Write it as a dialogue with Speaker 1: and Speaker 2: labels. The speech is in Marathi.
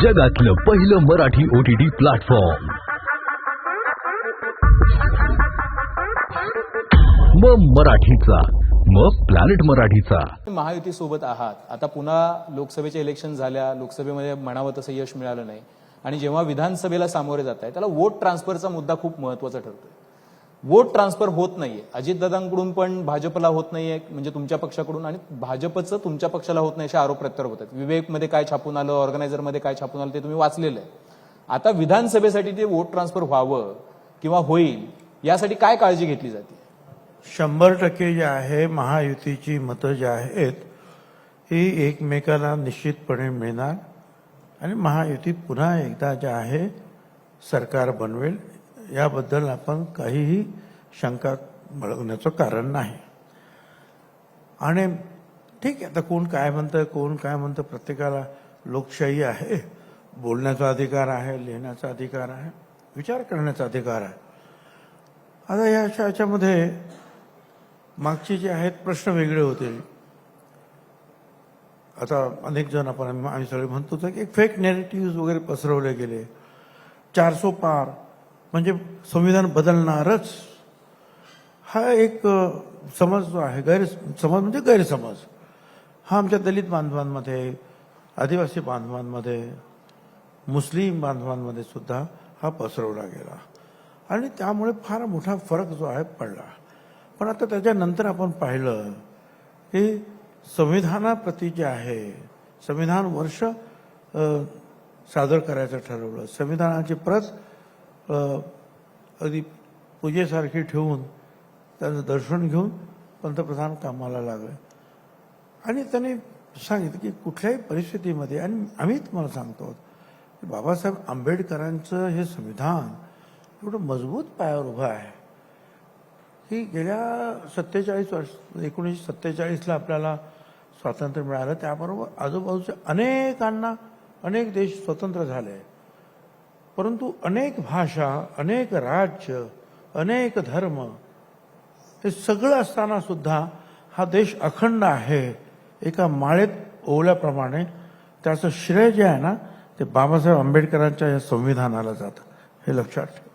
Speaker 1: जगातलं पहिलं मराठी ओटीटी प्लॅटफॉर्म मग मराठीचा मग प्लॅनेट मराठीचा.
Speaker 2: महायुती सोबत आहात. आता पुन्हा लोकसभेचे इलेक्शन झाल्या लोकसभेमध्ये म्हणावं तसं यश मिळालं नाही. आणि जेव्हा विधानसभेला सामोरे जात आहे त्याला वोट ट्रान्सफरचा मुद्दा खूप महत्त्वाचा ठरतोय. वोट ट्रान्सफर होत नाहीये. अजितदादांकडून पण भाजपला होत नाहीये म्हणजे तुमच्या पक्षाकडून आणि भाजपचं तुमच्या पक्षाला होत नाही असे आरोप प्रत्यारोप होत आहेत विवेकमध्ये काय छापून आलं ऑर्गनायझरमध्ये काय छापून आलं ते तुम्ही वाचलेलं आहे. आता विधानसभेसाठी ते वोट ट्रान्सफर व्हावं किंवा होईल यासाठी काय काळजी घेतली जाते?
Speaker 3: शंभर टक्के जे आहे महायुतीची मतं जी आहेत ही एकमेकाला निश्चितपणे मिळणार. आणि महायुती पुन्हा एकदा जे आहे सरकार बनवेल. याबद्दल आपण काहीही शंका बाळगण्याचं कारण नाही. आणि ठीक आहे आता कोण काय म्हणतं कोण काय म्हणतं प्रत्येकाला लोकशाही आहे बोलण्याचा अधिकार आहे लिहिण्याचा अधिकार आहे विचार करण्याचा अधिकार आहे. आता या याच्यामध्ये मागचे जे आहेत प्रश्न वेगळे होतील. आता अनेक जण आपण आम्ही सगळे म्हणतो की एक फेक नेरेटिव्ह वगैरे पसरवले गेले. चारसो पार म्हणजे संविधान बदलणारच हा एक समज जो आहे गैर समज म्हणजे गैरसमज. हा आमच्या दलित बांधवांमध्ये आदिवासी बांधवांमध्ये मुस्लिम बांधवांमध्ये सुद्धा हा पसरवला गेला. आणि त्यामुळे फार मोठा फरक जो आहे पडला. पण आता त्याच्यानंतर आपण पाहिलं की संविधानाप्रती जे आहे संविधान वर्ष सादर करायचं ठरवलं. संविधानाची प्रत अगदी पूजेसारखी ठेवून त्यांचं दर्शन घेऊन पंतप्रधान कामाला लागले. आणि त्यांनी सांगितलं की कुठल्याही परिस्थितीमध्ये आणि आम्ही तुम्हाला सांगतो की बाबासाहेब आंबेडकरांचं हे संविधान एवढं मजबूत पायावर उभं आहे. की गेल्या सत्तेचाळीस वर्ष एकोणीसशे सत्तेचाळीसला आपल्याला स्वातंत्र्य मिळालं त्याबरोबर आजूबाजूच्या अनेकांना अनेक देश स्वतंत्र झाले. परंतु अनेक भाषा अनेक राज्य अनेक धर्म हे सगळं असताना सुद्धा हा देश अखंड आहे. एका माळेत ओवल्याप्रमाणे त्याचं श्रेय जे आहे ना ते बाबासाहेब आंबेडकरांच्या या संविधानाला जातं. हे लक्षात ठेवा.